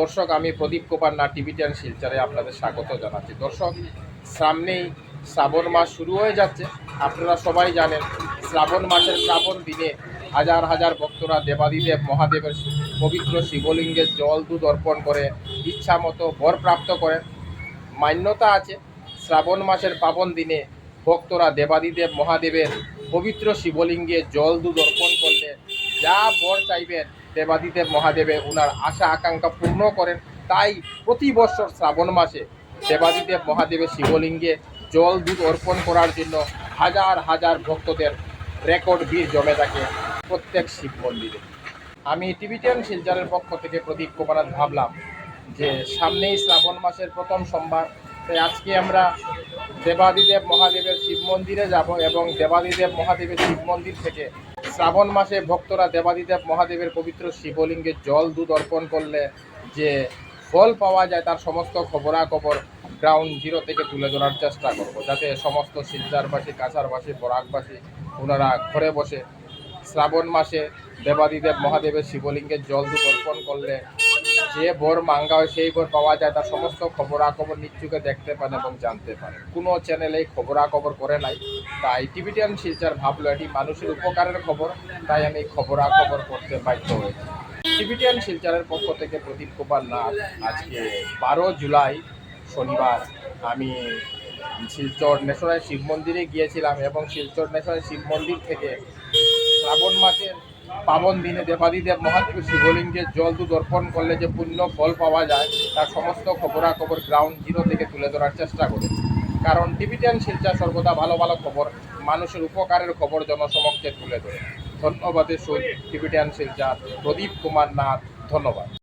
দর্শক, আমি প্রদীপ কুমার না, টিভি টেন শিলচারে আপনাদের স্বাগত জানাচ্ছি। দর্শক, সামনেই শ্রাবণ মাস শুরু হয়ে যাচ্ছে। আপনারা সবাই জানেন, শ্রাবণ মাসের শ্রাবণ দিনে হাজার হাজার ভক্তরা দেবাদিদেব মহাদেবের পবিত্র শিবলিঙ্গে জল দুধ অর্পণ করে ইচ্ছা মতো বর প্রাপ্ত করেন। মান্যতা আছে, শ্রাবণ মাসের পাবন দিনে ভক্তরা দেবাদিদেব মহাদেবের পবিত্র শিবলিঙ্গে জল দুধ অর্পণ করলে যা বর চাইবেন, দেবাদিদেব মহাদেবে ওনার আশা আকাঙ্ক্ষা পূর্ণ করেন তাই প্রতি বছর শ্রাবণ মাসে দেবাদিদেব মহাদেবের শিবলিঙ্গে জল দুধ অর্পণ করার জন্য হাজার হাজার ভক্তদের রেকর্ড ভিড় জমে থাকে প্রত্যেক শিব মন্দিরে। আমি টিভি টেন শিলচরের পক্ষ থেকে প্রদীপ কুমার ভাবলাম যে সামনেই শ্রাবণ মাসের প্রথম সোমবার, তাই আজকে আমরা দেবাদিদেব মহাদেবের শিব মন্দিরে যাব এবং দেবাদিদেব মহাদেবের শিব মন্দির থেকে শ্রাবণ মাসে ভক্তরা দেবাদিদেব মহাদেবের পবিত্র শিবলিঙ্গে জল দুধ অর্পণ করলে যে ফল পাওয়া যায় তার সমস্ত খবরাখবর গ্রাউন্ড জিরো থেকে তুলে ধরার চেষ্টা করব, যাতে সমস্ত শিলচারবাসী কাছারবাসী, বরাকবাসী ওনারা ঘরে বসে শ্রাবণ মাসে দেবাদিদেব মহাদেবের শিবলিঙ্গে জল দুধ অর্পণ করলে যে বর মাঙ্গা হয়, সেই বর পাওয়া যায়, তার সমস্ত খবরাখবর নিচ্ছুকে দেখতে পান এবং জানতে পারে কোনো চ্যানেলে খবরাখবর করে নাই। তাই টিভিটিয়ান শিলচার ভাবলো, এটি মানুষের উপকারের খবর, তাই আমি খবরাখবর করতে বাধ্য হয়েছি। টিভিটিয়ান শিলচারের পক্ষ থেকে প্রদীপ কুমার নাথ, আজকে বারো জুলাই, শনিবার, আমি শিলচর ন্যাশনাল শিব মন্দিরে গিয়েছিলাম এবং শিলচর ন্যাশনাল শিব মন্দির থেকে শ্রাবণ মাসের পাবন দিনে দেবাদিদেব মহাদেব শিবলিঙ্গে জল দুধ অর্পণ করলে যে পুণ্য ফল পাওয়া যায় তার সমস্ত খবরাখবর গ্রাউন্ড জিরো থেকে তুলে ধরার চেষ্টা করে। কারণ টিভিটেন শিলচা সর্বদা ভালো ভালো খবর, মানুষের উপকারের খবর জনসমক্ষে তুলে ধরে। ধন্যবাদে সহিত টিভিটেন শিলচা, প্রদীপ কুমার নাথ, ধন্যবাদ।